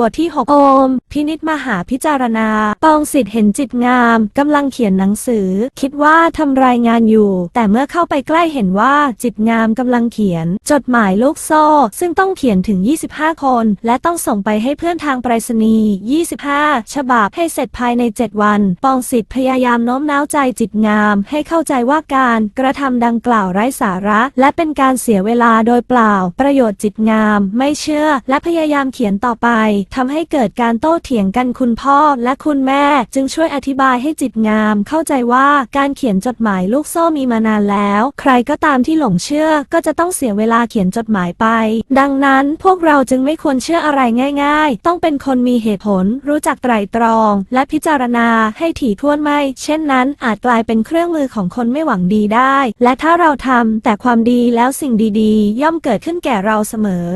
บทที่ 6 โอม พินิจมหาพิจารณา ปองสิทธิ์เห็นจิตงามกำลังเขียนหนังสือ คิดว่าทำรายงานอยู่ แต่เมื่อเข้าไปใกล้เห็นว่าจิตงามกำลังเขียน จดหมายลูกโซ่ ซึ่งต้องเขียนถึง 25 คน และต้องส่งไปให้เพื่อนทางไปรษณีย์25 ฉบับให้เสร็จภายใน 7 วัน ปองสิทธิ์พยายามโน้มน้าวใจจิตงาม ให้เข้าใจว่าการกระทำดังกล่าวไร้สาระ และเป็นการเสียเวลาโดยเปล่า ประโยชน์จิตงาม ไม่เชื่อ และพยายามเขียนต่อไปทำให้เกิดการโต้เถียงกันคุณพ่อและคุณแม่จึงช่วยอธิบายให้จิตงาม เข้าใจว่าการเขียนจดหมายลูกโซ่มีมานานแล้ว ใครก็ตามที่หลงเชื่อก็จะต้องเสียเวลาเขียนจดหมายไป ดังนั้นพวกเราจึงไม่ควรเชื่ออะไรง่ายๆ ต้องเป็นคนมีเหตุผล รู้จักไตร่ตรอง และพิจารณาให้ถี่ถ้วนไม่ เช่นนั้นอาจกลายเป็นเครื่องมือของคนไม่หวังดีได้ และถ้าเราทำแต่ความดีแล้วสิ่งดีๆ ย่อมเกิดขึ้นแก่เราเสมอ